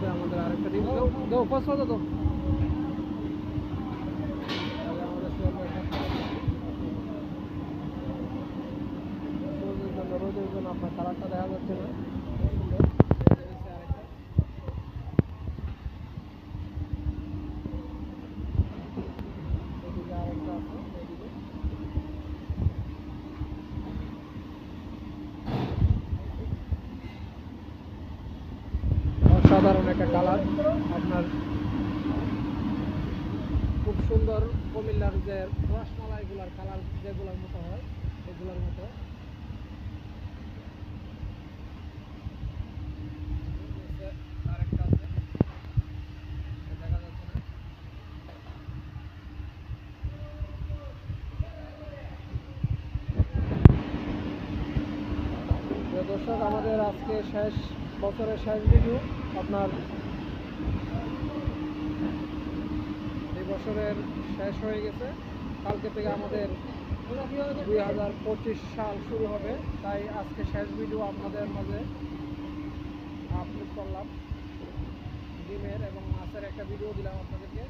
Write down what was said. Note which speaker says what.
Speaker 1: să am întrebare. Că din două, poți să o dă două. Să o dă două. একটা colour আপনার খুব সুন্দর কুমিল্লার যে রসমালাইগুলার কালার যেগুলোর মতো হয় সেগুলোর মতো। দর্শক, আমাদের আজকে শেষ বছরের শেষ ভিডিও আপনার এই বছরের শেষ হয়ে গেছে। কালকে থেকে আমাদের দুই হাজার পঁচিশ সাল শুরু হবে, তাই আজকে শেষ ভিডিও আপনাদের মাঝে আপলোড করলাম। ডিমের এবং মাছের একটা ভিডিও দিলাম আপনাদেরকে।